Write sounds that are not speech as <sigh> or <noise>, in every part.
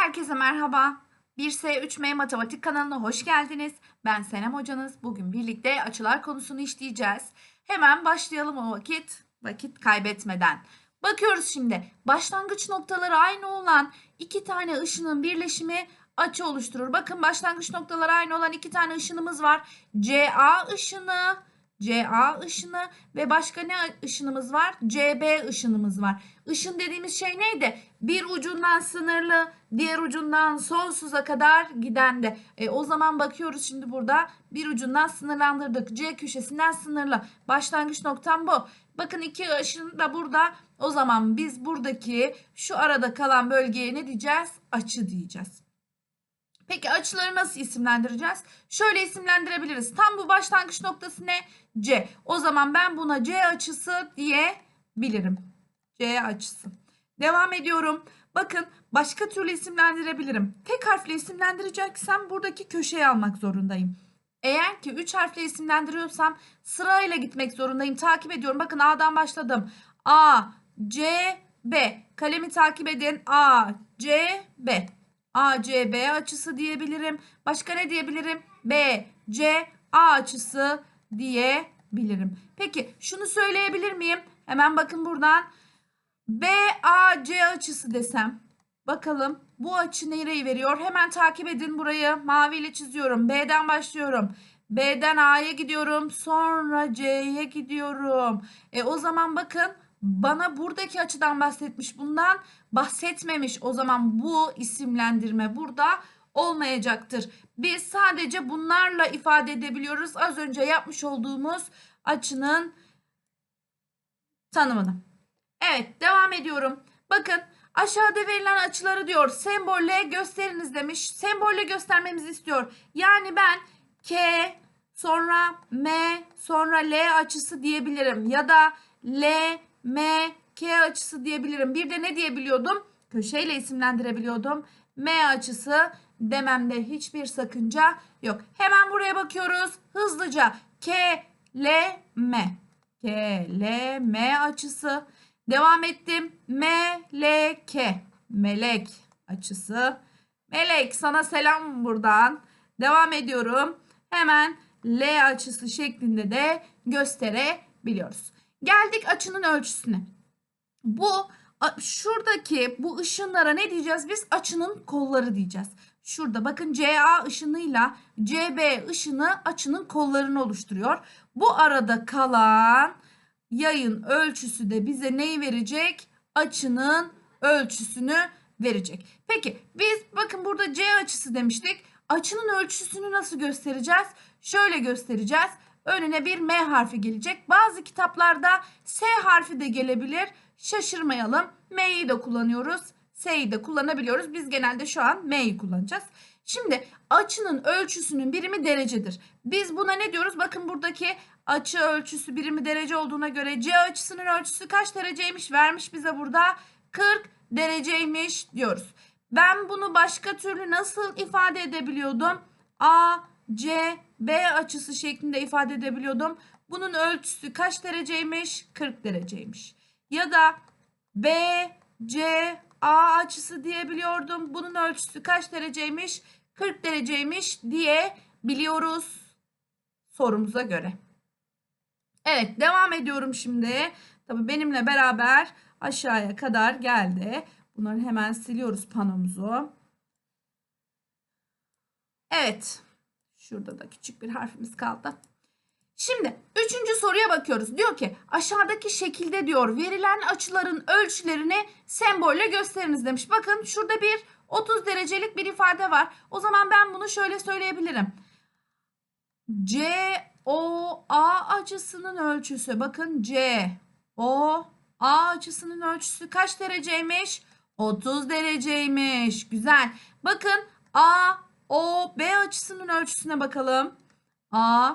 Herkese merhaba. 1S3M Matematik kanalına hoş geldiniz. Ben Senem hocanız. Bugün birlikte açılar konusunu işleyeceğiz. Hemen başlayalım o vakit, vakit kaybetmeden. Bakıyoruz şimdi. Başlangıç noktaları aynı olan iki tane ışının birleşimi açı oluşturur. Bakın başlangıç noktaları aynı olan iki tane ışınımız var. CA ışını, CA ışını ve başka ne ışınımız var? CB ışınımız var. Işın dediğimiz şey neydi? Bir ucundan sınırlı, diğer ucundan sonsuza kadar giden de. E, o zaman bakıyoruz şimdi burada bir ucundan sınırlandırdık. C köşesinden sınırlı. Başlangıç noktam bu. Bakın iki ışın da burada. O zaman biz buradaki şu arada kalan bölgeye ne diyeceğiz? Açı diyeceğiz. Peki açıları nasıl isimlendireceğiz? Şöyle isimlendirebiliriz. Tam bu başlangıç noktası ne? C. O zaman ben buna C açısı diyebilirim. C açısı. Devam ediyorum. Bakın başka türlü isimlendirebilirim. Tek harfle isimlendireceksem buradaki köşeyi almak zorundayım. Eğer ki 3 harfle isimlendiriyorsam sırayla gitmek zorundayım. Takip ediyorum. Bakın A'dan başladım. A, C, B. Kalemi takip edin. A, C, B. A, C, B açısı diyebilirim. Başka ne diyebilirim? B, C, A açısı diyebilirim. Peki şunu söyleyebilir miyim? Hemen bakın buradan. BAC açısı desem. Bakalım bu açı nereyi veriyor? Hemen takip edin burayı. Maviyle çiziyorum. B'den başlıyorum. B'den A'ya gidiyorum. Sonra C'ye gidiyorum. E o zaman bakın bana buradaki açıdan bahsetmiş. Bundan bahsetmemiş. O zaman bu isimlendirme burada olmayacaktır. Biz sadece bunlarla ifade edebiliyoruz. Az önce yapmış olduğumuz açının tanımını. Evet devam ediyorum. Bakın aşağıda verilen açıları diyor sembolle gösteriniz demiş. Sembolle göstermemizi istiyor. Yani ben K sonra M sonra L açısı diyebilirim. Ya da L M K açısı diyebilirim. Bir de ne diyebiliyordum? Köşeyle isimlendirebiliyordum. M açısı dememde hiçbir sakınca yok. Hemen buraya bakıyoruz. Hızlıca K L M. K L M açısı. Devam ettim. Meleke. Melek açısı. Melek sana selam buradan. Devam ediyorum. Hemen L açısı şeklinde de gösterebiliyoruz. Geldik açının ölçüsüne. Bu şuradaki bu ışınlara ne diyeceğiz biz? Açının kolları diyeceğiz. Şurada bakın CA ışınıyla CB ışını açının kollarını oluşturuyor. Bu arada kalan yayın ölçüsü de bize neyi verecek? Açının ölçüsünü verecek. Peki biz bakın burada C açısı demiştik. Açının ölçüsünü nasıl göstereceğiz? Şöyle göstereceğiz. Önüne bir M harfi gelecek. Bazı kitaplarda S harfi de gelebilir. Şaşırmayalım. M'yi de kullanıyoruz. S'yi de kullanabiliyoruz. Biz genelde şu an M'yi kullanacağız. Şimdi açının ölçüsünün birimi derecedir. Biz buna ne diyoruz? Bakın buradaki açı ölçüsü birimi derece olduğuna göre C açısının ölçüsü kaç dereceymiş vermiş bize burada 40 dereceymiş diyoruz. Ben bunu başka türlü nasıl ifade edebiliyordum? A, C, B açısı şeklinde ifade edebiliyordum. Bunun ölçüsü kaç dereceymiş? 40 dereceymiş. Ya da B, C, A açısı diyebiliyordum. Bunun ölçüsü kaç dereceymiş? 40 dereceymiş diye biliyoruz sorumuza göre. Evet devam ediyorum şimdi. Tabii benimle beraber aşağıya kadar geldi. Bunları hemen siliyoruz panomuzu. Evet. Şurada da küçük bir harfimiz kaldı. Şimdi üçüncü soruya bakıyoruz. Diyor ki aşağıdaki şekilde diyor verilen açıların ölçülerini sembolle gösteriniz demiş. Bakın şurada bir 30 derecelik bir ifade var. O zaman ben bunu şöyle söyleyebilirim. C O A açısının ölçüsü bakın C O A açısının ölçüsü kaç dereceymiş? 30 dereceymiş. Güzel. Bakın A O B açısının ölçüsüne bakalım. A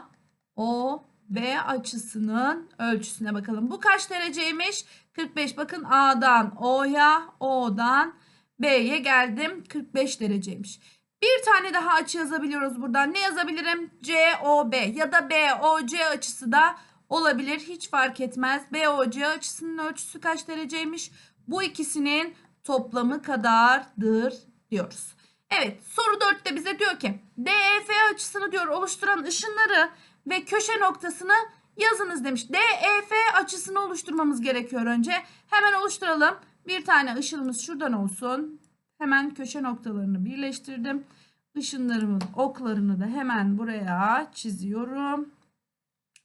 O B açısının ölçüsüne bakalım. Bu kaç dereceymiş? 45. Bakın A'dan O'ya, O'dan B'ye geldim. 45 dereceymiş. Bir tane daha açı yazabiliyoruz buradan. Ne yazabilirim? COB ya da BOC açısı da olabilir. Hiç fark etmez. BOC açısının ölçüsü kaç dereceymiş? Bu ikisinin toplamı kadardır diyoruz. Evet soru 4'te bize diyor ki DEF açısını diyor oluşturan ışınları ve köşe noktasını yazınız demiş. DEF açısını oluşturmamız gerekiyor önce. Hemen oluşturalım. Bir tane ışınımız şuradan olsun. Hemen köşe noktalarını birleştirdim. Işınlarımın oklarını da hemen buraya çiziyorum.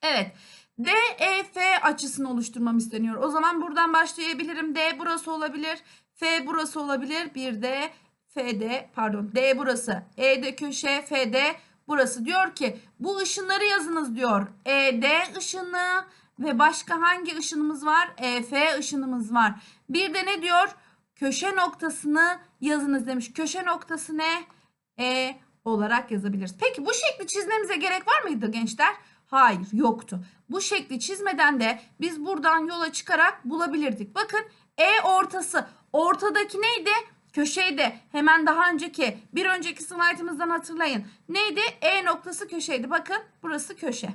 Evet. DEF açısını oluşturmam isteniyor. O zaman buradan başlayabilirim. D burası olabilir. F burası olabilir. Bir de FD pardon D burası. ED köşe FD burası. Diyor ki bu ışınları yazınız diyor. ED ışını ve başka hangi ışınımız var? EF ışınımız var. Bir de ne diyor? Köşe noktasını yazınız demiş. Köşe noktası ne? E olarak yazabiliriz. Peki bu şekli çizmemize gerek var mıydı gençler? Hayır yoktu. Bu şekli çizmeden de biz buradan yola çıkarak bulabilirdik. Bakın E ortası. Ortadaki neydi? Köşeydi. Hemen daha önceki bir önceki slaytımızdan hatırlayın. Neydi? E noktası köşeydi. Bakın burası köşe.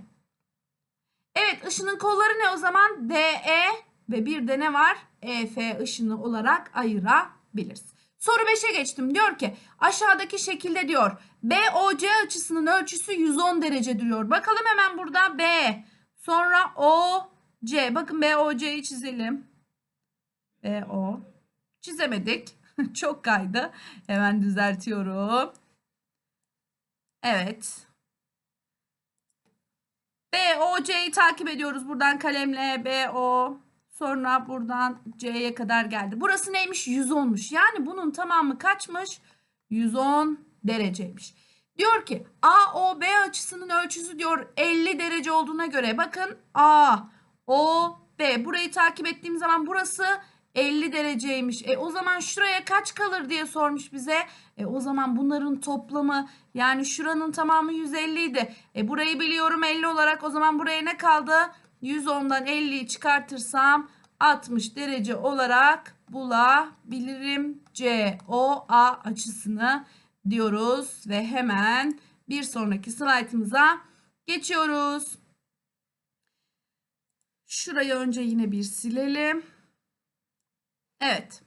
Evet ışının kolları ne o zaman? DE ve bir de ne var? EF ışını olarak ayırabiliriz. Soru 5'e geçtim. Diyor ki aşağıdaki şekilde diyor BOC açısının ölçüsü 110 derece diyor. Bakalım hemen burada B. Sonra OC. Bakın BOC'yi çizelim. BO. Çizemedik. <laughs> Çok kaydı. Hemen düzeltiyorum. Evet. BOC'yi takip ediyoruz. Buradan kalemle BO. Sonra buradan C'ye kadar geldi. Burası neymiş? 110'muş. Yani bunun tamamı kaçmış? 110 dereceymiş. Diyor ki AOB açısının ölçüsü diyor 50 derece olduğuna göre bakın A, O, B. Burayı takip ettiğim zaman burası 50 dereceymiş. E o zaman şuraya kaç kalır diye sormuş bize. E o zaman bunların toplamı yani şuranın tamamı 150 idi. E burayı biliyorum 50 olarak o zaman buraya ne kaldı? 110'dan 50'yi çıkartırsam 60 derece olarak bulabilirim. C, O, A açısını diyoruz ve hemen bir sonraki slaytımıza geçiyoruz. Şurayı önce yine bir silelim. Evet.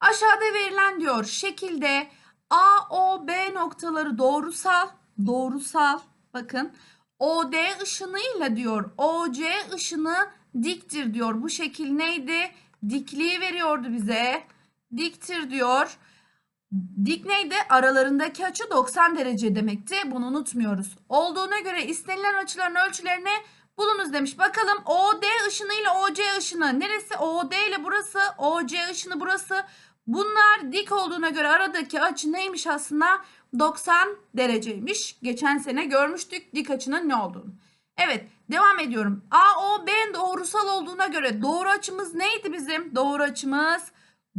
Aşağıda verilen diyor şekilde A, O, B noktaları doğrusal, doğrusal bakın OD ışınıyla diyor OC ışını diktir diyor. Bu şekil neydi? Dikliği veriyordu bize. Diktir diyor. Dik neydi? Aralarındaki açı 90 derece demekti. Bunu unutmuyoruz. Olduğuna göre istenilen açıların ölçülerini bulunuz demiş. Bakalım OD ışınıyla OC ışını. Neresi? OD ile burası. OC ışını burası. Bunlar dik olduğuna göre aradaki açı neymiş aslında? 90 dereceymiş. Geçen sene görmüştük dik açının ne olduğunu. Evet devam ediyorum. AOB doğrusal olduğuna göre doğru açımız neydi bizim? Doğru açımız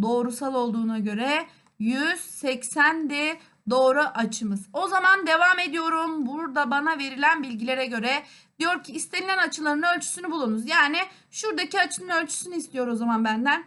doğrusal olduğuna göre 180'di doğru açımız. O zaman devam ediyorum. Burada bana verilen bilgilere göre diyor ki istenilen açıların ölçüsünü bulunuz. Yani şuradaki açının ölçüsünü istiyor o zaman benden.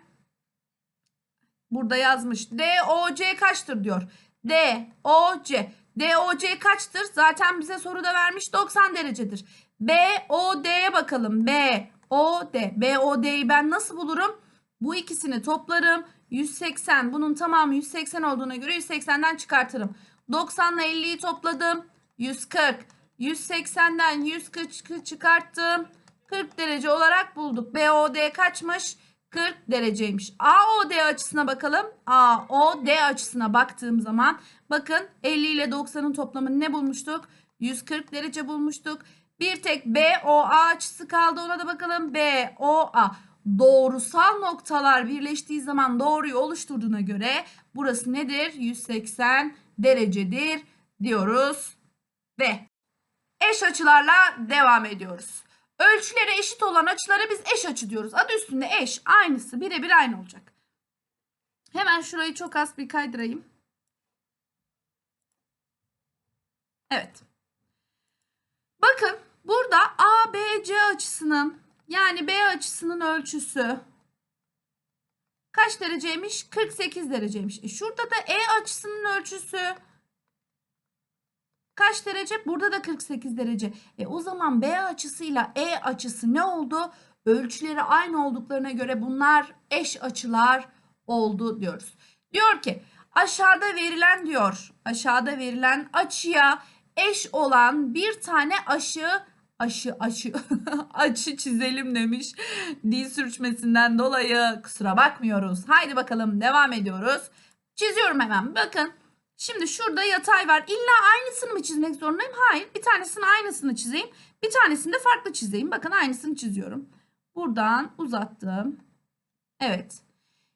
Burada yazmış. DOC kaçtır diyor. DOC. DOC kaçtır? Zaten bize soruda vermiş 90 derecedir. BOD'ye bakalım. BOD. BOD'yi ben nasıl bulurum? Bu ikisini toplarım. 180. Bunun tamamı 180 olduğuna göre 180'den çıkartırım. 90 ile 50'yi topladım. 140. 180'den 140 çıkarttım. 40 derece olarak bulduk. BOD kaçmış? 40 dereceymiş. AOD açısına bakalım. AOD açısına baktığım zaman bakın 50 ile 90'ın toplamını ne bulmuştuk? 140 derece bulmuştuk. Bir tek BOA açısı kaldı. Ona da bakalım. BOA doğrusal noktalar birleştiği zaman doğruyu oluşturduğuna göre burası nedir? 180 derecedir diyoruz. Ve eş açılarla devam ediyoruz. Ölçüleri eşit olan açılara biz eş açı diyoruz. Adı üstünde eş. Aynısı. Birebir aynı olacak. Hemen şurayı çok az bir kaydırayım. Evet. Bakın burada ABC açısının yani B açısının ölçüsü kaç dereceymiş? 48 dereceymiş. E şurada da E açısının ölçüsü kaç derece? Burada da 48 derece. E o zaman B açısıyla E açısı ne oldu? Ölçüleri aynı olduklarına göre bunlar eş açılar oldu diyoruz. Diyor ki Aşağıda verilen diyor. Aşağıda verilen açıya eş olan bir tane aşı aşı aşı <laughs> açı çizelim demiş. Dil sürçmesinden dolayı kusura bakmıyoruz. Haydi bakalım devam ediyoruz. Çiziyorum hemen. Bakın. Şimdi şurada yatay var. İlla aynısını mı çizmek zorundayım? Hayır. Bir tanesinin aynısını çizeyim. Bir tanesini de farklı çizeyim. Bakın aynısını çiziyorum. Buradan uzattım. Evet.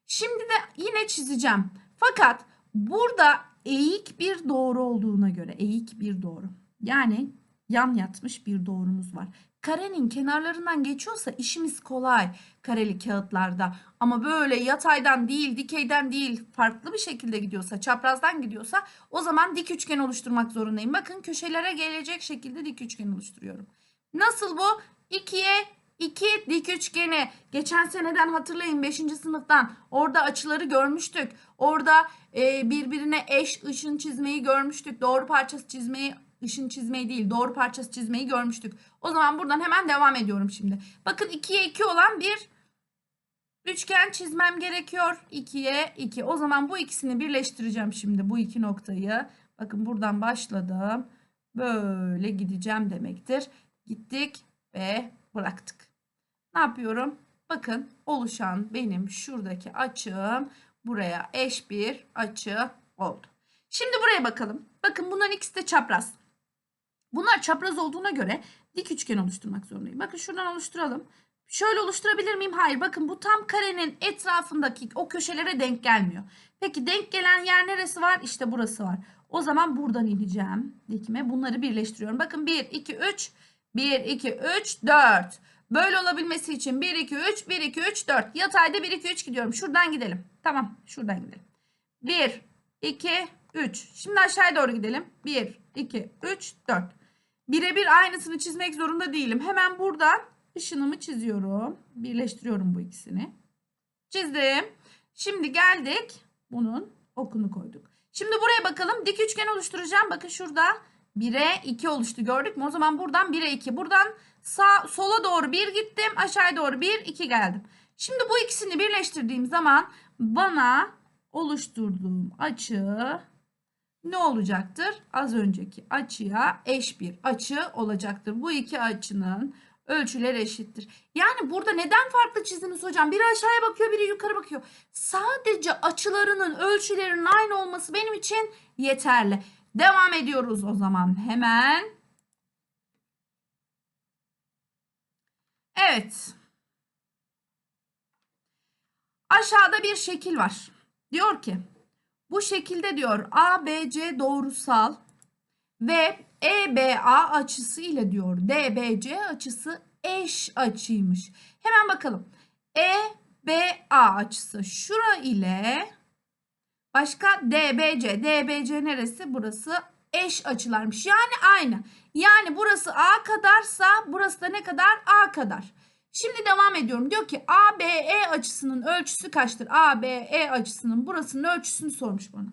Şimdi de yine çizeceğim. Fakat burada eğik bir doğru olduğuna göre eğik bir doğru. Yani yan yatmış bir doğrumuz var. Karenin kenarlarından geçiyorsa işimiz kolay kareli kağıtlarda. Ama böyle yataydan değil, dikeyden değil, farklı bir şekilde gidiyorsa, çaprazdan gidiyorsa o zaman dik üçgen oluşturmak zorundayım. Bakın köşelere gelecek şekilde dik üçgen oluşturuyorum. Nasıl bu? 2'ye 2 dik üçgeni. Geçen seneden hatırlayın 5. sınıftan. Orada açıları görmüştük. Orada e, birbirine eş ışın çizmeyi görmüştük. Doğru parçası çizmeyi ışın çizmeyi değil doğru parçası çizmeyi görmüştük. O zaman buradan hemen devam ediyorum şimdi. Bakın 2'ye 2 olan bir üçgen çizmem gerekiyor. 2'ye 2. O zaman bu ikisini birleştireceğim şimdi bu iki noktayı. Bakın buradan başladım. Böyle gideceğim demektir. Gittik ve bıraktık. Ne yapıyorum? Bakın oluşan benim şuradaki açım buraya eş bir açı oldu. Şimdi buraya bakalım. Bakın bunların ikisi de çapraz. Bunlar çapraz olduğuna göre dik üçgen oluşturmak zorundayım. Bakın şuradan oluşturalım. Şöyle oluşturabilir miyim? Hayır. Bakın bu tam karenin etrafındaki o köşelere denk gelmiyor. Peki denk gelen yer neresi var? İşte burası var. O zaman buradan ineceğim dikme. Bunları birleştiriyorum. Bakın 1, 2, 3. 1, 2, 3, 4. Böyle olabilmesi için 1, 2, 3, 1, 2, 3, 4. Yatayda 1, 2, 3 gidiyorum. Şuradan gidelim. Tamam. Şuradan gidelim. 1, 2, 3. Şimdi aşağıya doğru gidelim. 1, 2, 3, 4. Birebir aynısını çizmek zorunda değilim. Hemen buradan ışınımı çiziyorum. Birleştiriyorum bu ikisini. Çizdim. Şimdi geldik. Bunun okunu koyduk. Şimdi buraya bakalım. Dik üçgen oluşturacağım. Bakın şurada 1'e 2 oluştu. Gördük mü? O zaman buradan 1'e 2. Buradan sağ sola doğru 1 gittim. Aşağıya doğru 1, 2 geldim. Şimdi bu ikisini birleştirdiğim zaman bana oluşturduğum açı ne olacaktır? Az önceki açıya eş bir açı olacaktır. Bu iki açının ölçüleri eşittir. Yani burada neden farklı çizdiniz hocam? Biri aşağıya bakıyor, biri yukarı bakıyor. Sadece açılarının ölçülerinin aynı olması benim için yeterli. Devam ediyoruz o zaman hemen. Evet. Aşağıda bir şekil var. Diyor ki bu şekilde diyor ABC doğrusal ve EBA açısı ile diyor DBC açısı eş açıymış. Hemen bakalım. EBA açısı şura ile başka DBC. DBC neresi? Burası eş açılarmış. Yani aynı. Yani burası A kadarsa burası da ne kadar? A kadar. Şimdi devam ediyorum. Diyor ki ABE açısının ölçüsü kaçtır? ABE açısının burasının ölçüsünü sormuş bana.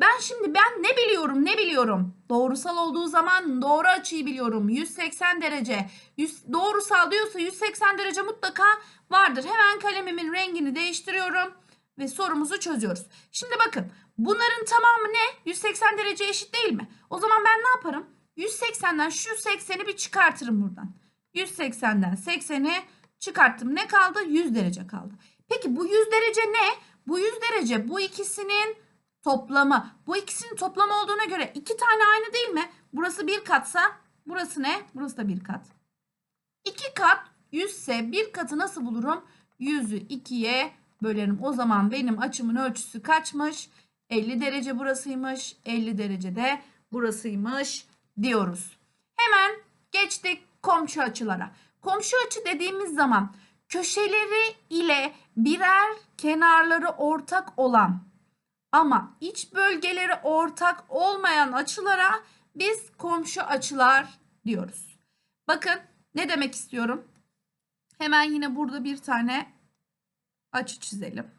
Ben şimdi ben ne biliyorum ne biliyorum. Doğrusal olduğu zaman doğru açıyı biliyorum. 180 derece. 100, doğrusal diyorsa 180 derece mutlaka vardır. Hemen kalemimin rengini değiştiriyorum ve sorumuzu çözüyoruz. Şimdi bakın bunların tamamı ne? 180 derece eşit değil mi? O zaman ben ne yaparım? 180'den şu 80'i bir çıkartırım buradan. 180'den 80'i çıkarttım. Ne kaldı? 100 derece kaldı. Peki bu 100 derece ne? Bu 100 derece bu ikisinin toplamı. Bu ikisinin toplamı olduğuna göre iki tane aynı değil mi? Burası bir katsa burası ne? Burası da bir kat. İki kat 100 ise bir katı nasıl bulurum? 100'ü 2'ye bölerim. O zaman benim açımın ölçüsü kaçmış? 50 derece burasıymış. 50 derece de burasıymış diyoruz. Hemen geçtik komşu açılara. Komşu açı dediğimiz zaman köşeleri ile birer kenarları ortak olan ama iç bölgeleri ortak olmayan açılara biz komşu açılar diyoruz. Bakın ne demek istiyorum? Hemen yine burada bir tane açı çizelim.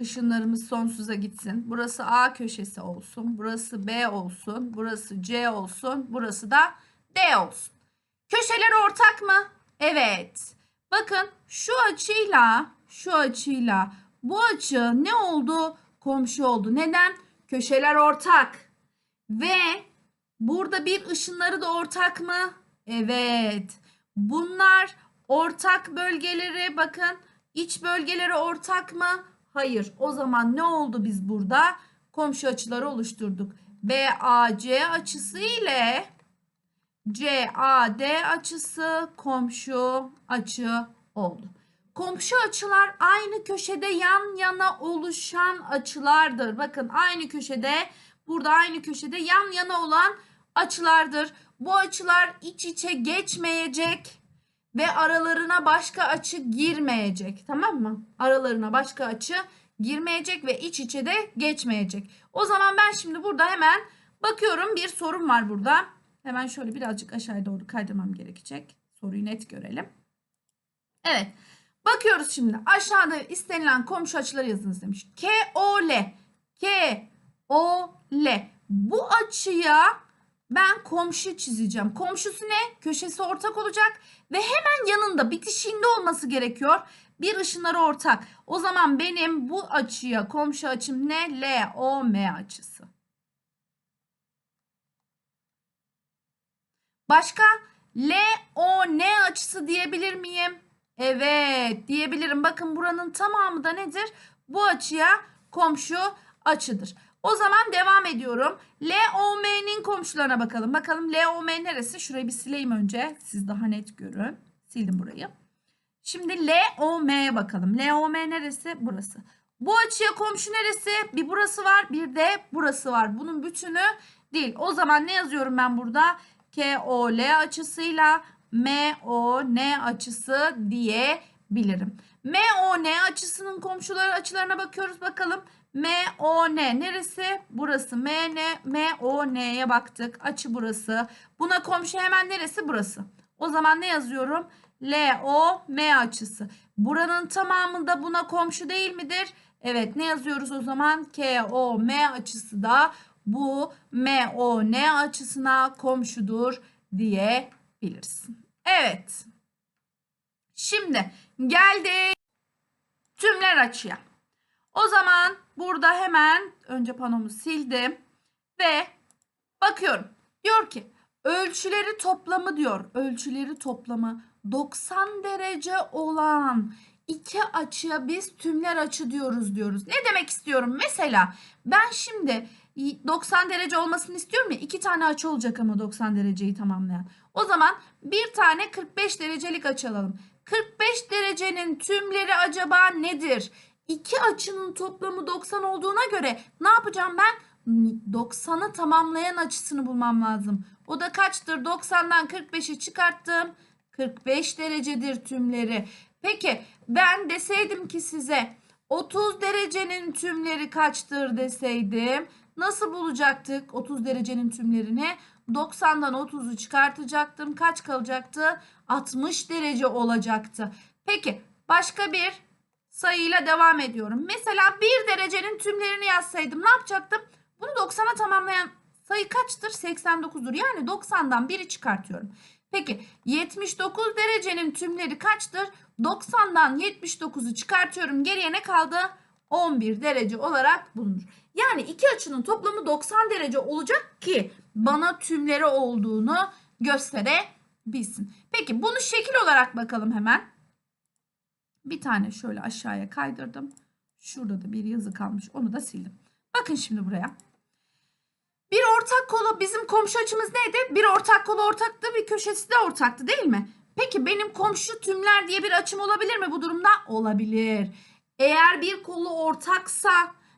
Işınlarımız sonsuza gitsin. Burası A köşesi olsun. Burası B olsun. Burası C olsun. Burası da D olsun. Köşeler ortak mı? Evet. Bakın şu açıyla şu açıyla bu açı ne oldu? Komşu oldu. Neden? Köşeler ortak. Ve burada bir ışınları da ortak mı? Evet. Bunlar ortak bölgeleri bakın iç bölgeleri ortak mı? Hayır. O zaman ne oldu biz burada? Komşu açıları oluşturduk. BAC açısı ile CAD açısı komşu açı oldu. Komşu açılar aynı köşede yan yana oluşan açılardır. Bakın aynı köşede burada aynı köşede yan yana olan açılardır. Bu açılar iç içe geçmeyecek ve aralarına başka açı girmeyecek. Tamam mı? Aralarına başka açı girmeyecek ve iç içe de geçmeyecek. O zaman ben şimdi burada hemen bakıyorum bir sorun var burada. Hemen şöyle birazcık aşağıya doğru kaydırmam gerekecek. Soruyu net görelim. Evet. Bakıyoruz şimdi. Aşağıda istenilen komşu açıları yazınız demiş. K O L. K O L. Bu açıya ben komşu çizeceğim. Komşusu ne? Köşesi ortak olacak ve hemen yanında bitişiğinde olması gerekiyor. Bir ışınları ortak. O zaman benim bu açıya komşu açım ne? L O M açısı. Başka L O N açısı diyebilir miyim? Evet diyebilirim. Bakın buranın tamamı da nedir? Bu açıya komşu açıdır. O zaman devam ediyorum. L O M'nin komşularına bakalım. Bakalım L O M neresi? Şurayı bir sileyim önce. Siz daha net görün. Sildim burayı. Şimdi L O M'ye bakalım. L O M neresi? Burası. Bu açıya komşu neresi? Bir burası var, bir de burası var. Bunun bütünü değil. O zaman ne yazıyorum ben burada? KOL açısıyla MON açısı diyebilirim. MON açısının komşuları açılarına bakıyoruz bakalım. MON neresi? Burası. MN, MON'ye baktık. Açı burası. Buna komşu hemen neresi? Burası. O zaman ne yazıyorum? LOM açısı. Buranın tamamında buna komşu değil midir? Evet ne yazıyoruz o zaman? KOM açısı da bu MON açısına komşudur diyebiliriz. Evet. Şimdi geldik tümler açıya. O zaman burada hemen önce panomu sildim ve bakıyorum. Diyor ki ölçüleri toplamı diyor. Ölçüleri toplamı 90 derece olan iki açıya biz tümler açı diyoruz diyoruz. Ne demek istiyorum? Mesela ben şimdi 90 derece olmasını istiyorum ya. iki tane açı olacak ama 90 dereceyi tamamlayan. O zaman bir tane 45 derecelik açı alalım. 45 derecenin tümleri acaba nedir? İki açının toplamı 90 olduğuna göre ne yapacağım ben? 90'ı tamamlayan açısını bulmam lazım. O da kaçtır? 90'dan 45'i çıkarttım. 45 derecedir tümleri. Peki ben deseydim ki size 30 derecenin tümleri kaçtır deseydim nasıl bulacaktık 30 derecenin tümlerini? 90'dan 30'u çıkartacaktım. Kaç kalacaktı? 60 derece olacaktı. Peki başka bir sayıyla devam ediyorum. Mesela 1 derecenin tümlerini yazsaydım ne yapacaktım? Bunu 90'a tamamlayan sayı kaçtır? 89'dur. Yani 90'dan 1'i çıkartıyorum. Peki 79 derecenin tümleri kaçtır? 90'dan 79'u çıkartıyorum. Geriye ne kaldı? 11 derece olarak bulunur. Yani iki açının toplamı 90 derece olacak ki bana tümleri olduğunu gösterebilsin. Peki bunu şekil olarak bakalım hemen. Bir tane şöyle aşağıya kaydırdım. Şurada da bir yazı kalmış. Onu da sildim. Bakın şimdi buraya. Bir ortak kolu bizim komşu açımız neydi? Bir ortak kolu ortaktı, bir köşesi de ortaktı değil mi? Peki benim komşu tümler diye bir açım olabilir mi bu durumda? Olabilir. Eğer bir kolu ortaksa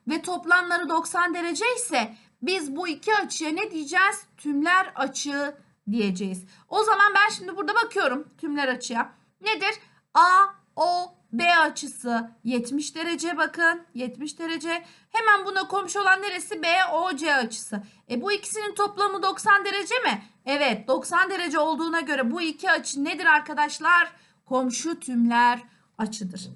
ve toplamları 90 derece ise biz bu iki açıya ne diyeceğiz? Tümler açı diyeceğiz. O zaman ben şimdi burada bakıyorum tümler açıya. Nedir? A, O, B açısı 70 derece bakın 70 derece. Hemen buna komşu olan neresi? B, O, C açısı. E bu ikisinin toplamı 90 derece mi? Evet 90 derece olduğuna göre bu iki açı nedir arkadaşlar? Komşu tümler açıdır.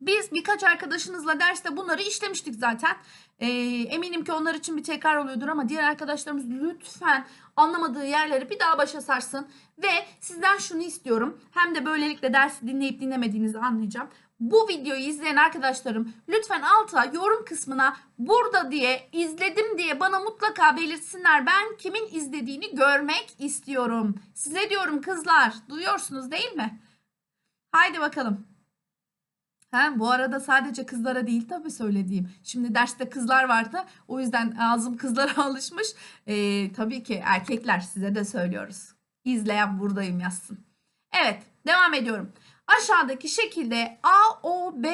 Biz birkaç arkadaşınızla derste bunları işlemiştik zaten. Ee, eminim ki onlar için bir tekrar oluyordur ama diğer arkadaşlarımız lütfen anlamadığı yerleri bir daha başa sarsın. Ve sizden şunu istiyorum. Hem de böylelikle dersi dinleyip dinlemediğinizi anlayacağım. Bu videoyu izleyen arkadaşlarım lütfen alta yorum kısmına burada diye izledim diye bana mutlaka belirtsinler. Ben kimin izlediğini görmek istiyorum. Size diyorum kızlar. Duyuyorsunuz değil mi? Haydi bakalım. Ha, bu arada sadece kızlara değil tabii söylediğim. Şimdi derste kızlar vardı. O yüzden ağzım kızlara <laughs> alışmış. Ee, tabii ki erkekler size de söylüyoruz. İzleyen buradayım yazsın. Evet devam ediyorum. Aşağıdaki şekilde AOB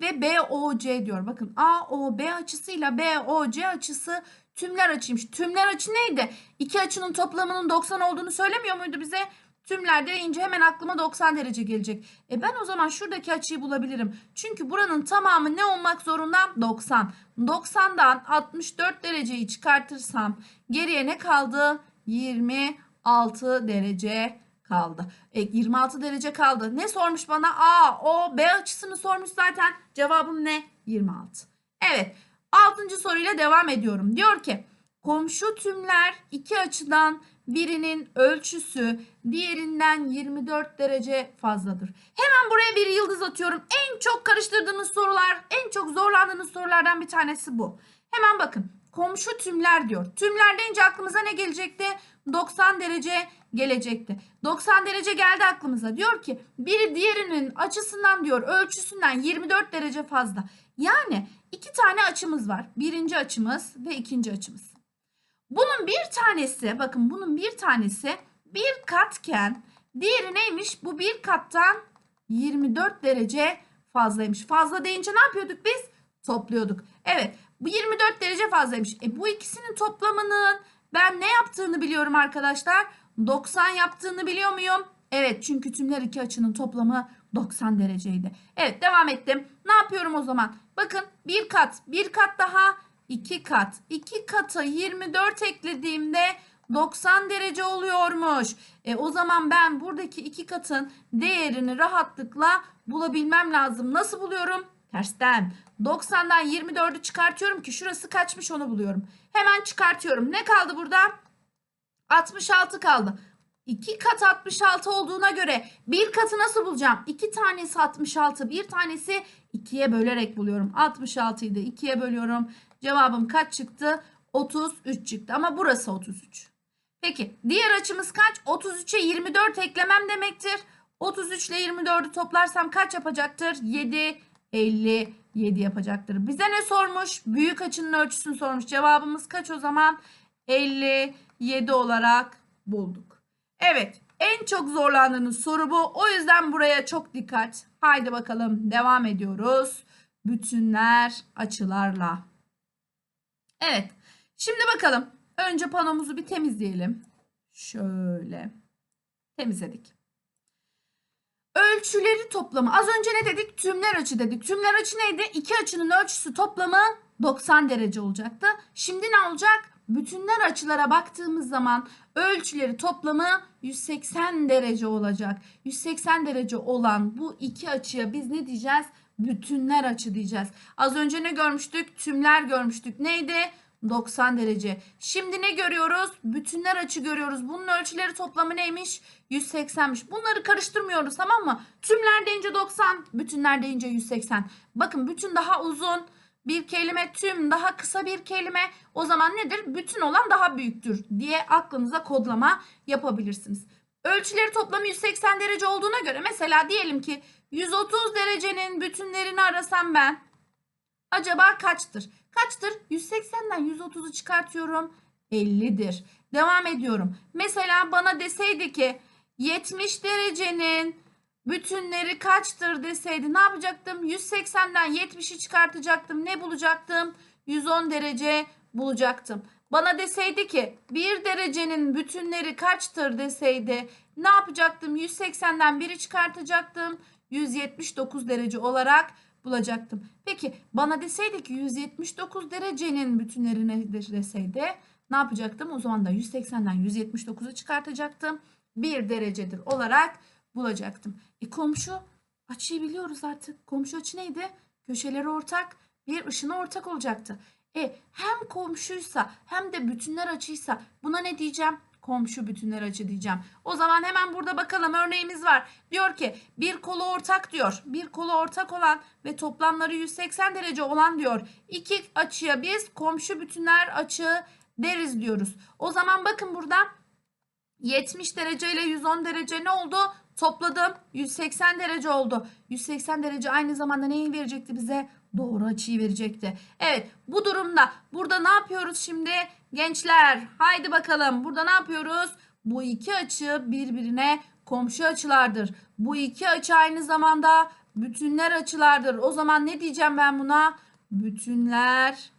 ve BOC diyor. Bakın AOB açısıyla BOC açısı tümler açıymış. Tümler açı neydi? İki açının toplamının 90 olduğunu söylemiyor muydu bize? Tümler deyince hemen aklıma 90 derece gelecek. E ben o zaman şuradaki açıyı bulabilirim. Çünkü buranın tamamı ne olmak zorunda? 90. 90'dan 64 dereceyi çıkartırsam geriye ne kaldı? 26 derece kaldı. E, 26 derece kaldı. Ne sormuş bana? A, O, B açısını sormuş zaten. Cevabım ne? 26. Evet. Altıncı soruyla devam ediyorum. Diyor ki komşu tümler iki açıdan birinin ölçüsü diğerinden 24 derece fazladır. Hemen buraya bir yıldız atıyorum. En çok karıştırdığınız sorular, en çok zorlandığınız sorulardan bir tanesi bu. Hemen bakın. Komşu tümler diyor. Tümler deyince aklımıza ne gelecekti? 90 derece gelecekti. 90 derece geldi aklımıza. Diyor ki biri diğerinin açısından diyor ölçüsünden 24 derece fazla. Yani iki tane açımız var. Birinci açımız ve ikinci açımız. Bunun bir tanesi bakın bunun bir tanesi bir katken diğeri neymiş? Bu bir kattan 24 derece fazlaymış. Fazla deyince ne yapıyorduk biz? Topluyorduk. Evet bu 24 derece fazlaymış. E bu ikisinin toplamının ben ne yaptığını biliyorum arkadaşlar. 90 yaptığını biliyor muyum? Evet çünkü tümler iki açının toplamı 90 dereceydi. Evet devam ettim. Ne yapıyorum o zaman? Bakın bir kat, bir kat daha, iki kat. iki kata 24 eklediğimde 90 derece oluyormuş. E o zaman ben buradaki iki katın değerini rahatlıkla bulabilmem lazım. Nasıl buluyorum? Tersten. 90'dan 24'ü çıkartıyorum ki şurası kaçmış onu buluyorum. Hemen çıkartıyorum. Ne kaldı burada? 66 kaldı. 2 kat 66 olduğuna göre bir katı nasıl bulacağım? 2 tanesi 66, bir tanesi 2'ye bölerek buluyorum. 66'yı da 2'ye bölüyorum. Cevabım kaç çıktı? 33 çıktı ama burası 33. Peki diğer açımız kaç? 33'e 24 eklemem demektir. 33 ile 24'ü toplarsam kaç yapacaktır? 7, 57 yapacaktır. Bize ne sormuş? Büyük açının ölçüsünü sormuş. Cevabımız kaç o zaman? 57 olarak bulduk. Evet en çok zorlandığınız soru bu. O yüzden buraya çok dikkat. Haydi bakalım devam ediyoruz. Bütünler açılarla. Evet. Şimdi bakalım. Önce panomuzu bir temizleyelim. Şöyle. Temizledik. Ölçüleri toplamı. Az önce ne dedik? Tümler açı dedik. Tümler açı neydi? İki açının ölçüsü toplamı 90 derece olacaktı. Şimdi ne olacak? Bütünler açılara baktığımız zaman ölçüleri toplamı 180 derece olacak. 180 derece olan bu iki açıya biz ne diyeceğiz? Bütünler açı diyeceğiz. Az önce ne görmüştük? Tümler görmüştük. Neydi? 90 derece. Şimdi ne görüyoruz? Bütünler açı görüyoruz. Bunun ölçüleri toplamı neymiş? 180'miş. Bunları karıştırmıyoruz tamam mı? Tümler deyince 90, bütünler deyince 180. Bakın bütün daha uzun bir kelime, tüm daha kısa bir kelime. O zaman nedir? Bütün olan daha büyüktür diye aklınıza kodlama yapabilirsiniz. Ölçüleri toplamı 180 derece olduğuna göre mesela diyelim ki 130 derecenin bütünlerini arasam ben acaba kaçtır? Kaçtır? 180'den 130'u çıkartıyorum. 50'dir. Devam ediyorum. Mesela bana deseydi ki 70 derecenin bütünleri kaçtır deseydi ne yapacaktım? 180'den 70'i çıkartacaktım. Ne bulacaktım? 110 derece bulacaktım. Bana deseydi ki 1 derecenin bütünleri kaçtır deseydi ne yapacaktım? 180'den 1'i çıkartacaktım. 179 derece olarak bulacaktım. Peki bana deseydi ki 179 derecenin bütünleri nedir deseydi ne yapacaktım? O zaman da 180'den 179'u çıkartacaktım. 1 derecedir olarak bulacaktım. E komşu açıyı biliyoruz artık. Komşu açı neydi? Köşeleri ortak, bir ışını ortak olacaktı. E hem komşuysa hem de bütünler açıysa buna ne diyeceğim? Komşu bütünler açı diyeceğim. O zaman hemen burada bakalım örneğimiz var. Diyor ki bir kolu ortak diyor. Bir kolu ortak olan ve toplamları 180 derece olan diyor. İki açıya biz komşu bütünler açı deriz diyoruz. O zaman bakın burada 70 derece ile 110 derece ne oldu? Topladım. 180 derece oldu. 180 derece aynı zamanda neyi verecekti bize? Doğru açıyı verecekti. Evet bu durumda burada ne yapıyoruz şimdi? Gençler haydi bakalım burada ne yapıyoruz? Bu iki açı birbirine komşu açılardır. Bu iki açı aynı zamanda bütünler açılardır. O zaman ne diyeceğim ben buna? Bütünler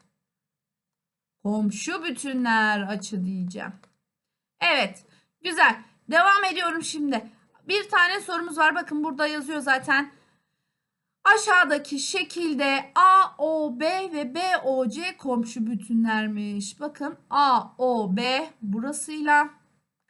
komşu bütünler açı diyeceğim. Evet güzel. Devam ediyorum şimdi. Bir tane sorumuz var. Bakın burada yazıyor zaten. Aşağıdaki şekilde A, O, B ve B, O, C komşu bütünlermiş. Bakın A, O, B burasıyla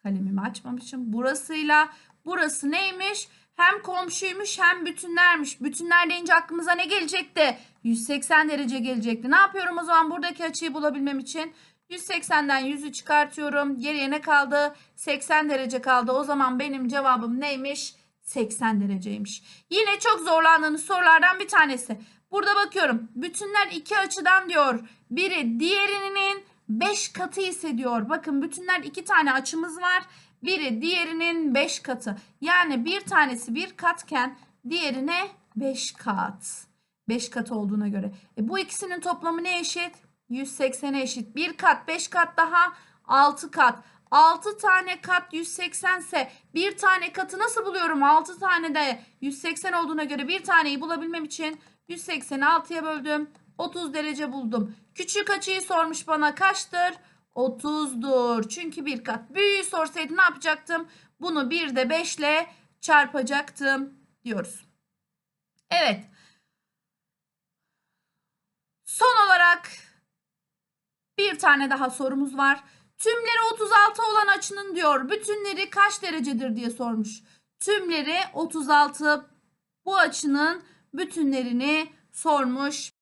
kalemimi açmamışım. Burasıyla burası neymiş? Hem komşuymuş hem bütünlermiş. Bütünler deyince aklımıza ne gelecekti? 180 derece gelecekti. Ne yapıyorum o zaman buradaki açıyı bulabilmem için? 180'den 100'ü çıkartıyorum. Geriye ne kaldı? 80 derece kaldı. O zaman benim cevabım neymiş? 80 dereceymiş. Yine çok zorlandığınız sorulardan bir tanesi. Burada bakıyorum. Bütünler iki açıdan diyor. Biri diğerinin 5 katı ise diyor. Bakın bütünler iki tane açımız var. Biri diğerinin 5 katı. Yani bir tanesi bir katken diğerine 5 kat. 5 kat olduğuna göre. E bu ikisinin toplamı ne eşit? 180'e eşit. Bir kat 5 kat daha 6 kat. 6 tane kat 180 ise bir tane katı nasıl buluyorum? 6 tane de 180 olduğuna göre bir taneyi bulabilmem için 180'i 6'ya böldüm. 30 derece buldum. Küçük açıyı sormuş bana kaçtır? 30'dur. Çünkü bir kat. Büyüğü sorsaydı ne yapacaktım? Bunu bir de 5 ile çarpacaktım diyoruz. Evet. Son olarak bir tane daha sorumuz var. Tümleri 36 olan açının diyor bütünleri kaç derecedir diye sormuş. Tümleri 36 bu açının bütünlerini sormuş.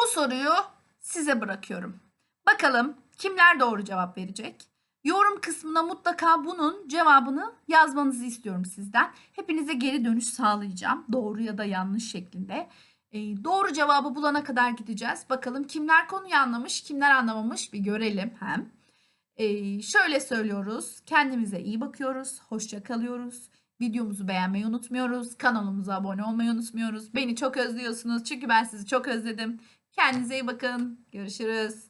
Bu soruyu size bırakıyorum. Bakalım kimler doğru cevap verecek? Yorum kısmına mutlaka bunun cevabını yazmanızı istiyorum sizden. Hepinize geri dönüş sağlayacağım. Doğru ya da yanlış şeklinde. E, doğru cevabı bulana kadar gideceğiz. Bakalım kimler konuyu anlamış, kimler anlamamış bir görelim hem. E, şöyle söylüyoruz. Kendimize iyi bakıyoruz. Hoşça kalıyoruz. Videomuzu beğenmeyi unutmuyoruz. Kanalımıza abone olmayı unutmuyoruz. Beni çok özlüyorsunuz çünkü ben sizi çok özledim. Kendinize iyi bakın. Görüşürüz.